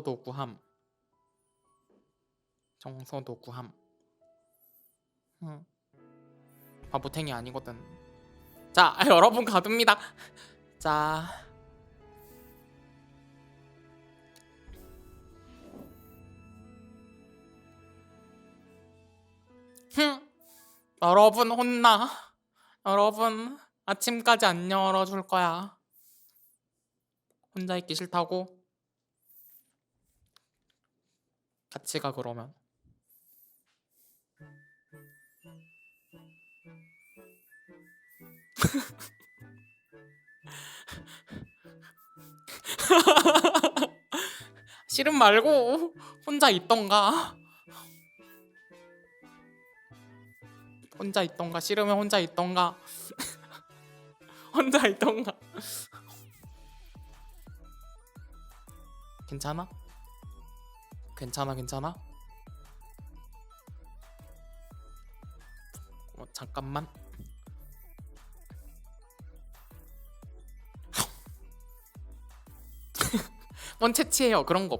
청소도 구함. 청소도 구함. 응. 바보탱이 아니거든. 자, 여러분 가둡니다. 자. 흠. 여러분 혼나. 여러분 아침까지 안 열어줄 거야. 혼자 있기 싫다고? 같이 가 그러면. 싫음 말고 혼자 있던가. 혼자 있던가 싫으면 혼자 있던가. 혼자 있던가. 괜찮아? 괜찮아 괜찮아? 어, 잠깐만. 뭔 채취해요 그런 거